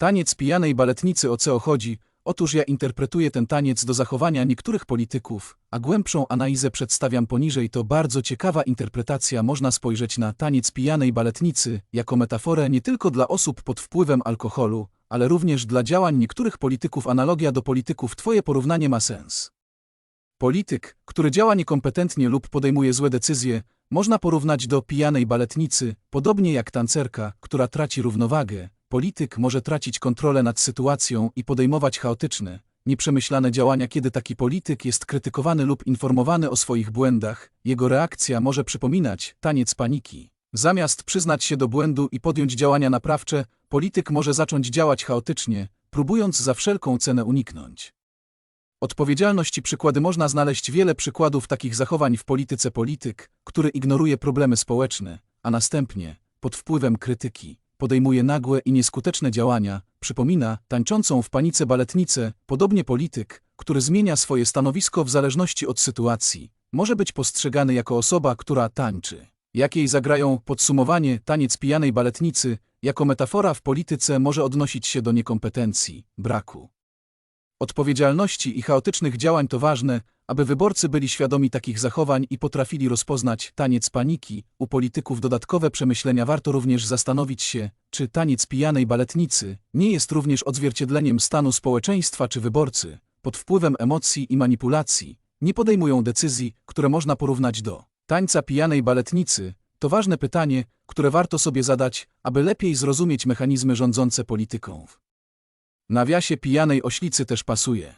Taniec pijanej baletnicy o co chodzi? Otóż ja interpretuję ten taniec do zachowania niektórych polityków, a głębszą analizę przedstawiam poniżej. To bardzo ciekawa interpretacja. Można spojrzeć na taniec pijanej baletnicy jako metaforę nie tylko dla osób pod wpływem alkoholu, ale również dla działań niektórych polityków. Analogia do polityków. Twoje porównanie ma sens. Polityk, który działa niekompetentnie lub podejmuje złe decyzje, można porównać do pijanej baletnicy, podobnie jak tancerka, która traci równowagę. Polityk może tracić kontrolę nad sytuacją i podejmować chaotyczne, nieprzemyślane działania, kiedy taki polityk jest krytykowany lub informowany o swoich błędach. Jego reakcja może przypominać taniec paniki. Zamiast przyznać się do błędu i podjąć działania naprawcze, polityk może zacząć działać chaotycznie, próbując za wszelką cenę uniknąć. Odpowiedzialność i przykłady można znaleźć wiele przykładów takich zachowań w polityce polityk, który ignoruje problemy społeczne, a następnie, pod wpływem krytyki, podejmuje nagłe i nieskuteczne działania, przypomina tańczącą w panice baletnicę, podobnie polityk, który zmienia swoje stanowisko w zależności od sytuacji, może być postrzegany jako osoba, która tańczy. Jakiej zagrają podsumowanie taniec pijanej baletnicy, jako metafora w polityce może odnosić się do niekompetencji, braku odpowiedzialności i chaotycznych działań to ważne, aby wyborcy byli świadomi takich zachowań i potrafili rozpoznać taniec paniki. U polityków dodatkowe przemyślenia warto również zastanowić się, czy taniec pijanej baletnicy nie jest również odzwierciedleniem stanu społeczeństwa czy wyborcy, pod wpływem emocji i manipulacji, nie podejmują decyzji, które można porównać do tańca pijanej baletnicy. To ważne pytanie, które warto sobie zadać, aby lepiej zrozumieć mechanizmy rządzące polityką. Nawiasie pijanej oślicy też pasuje.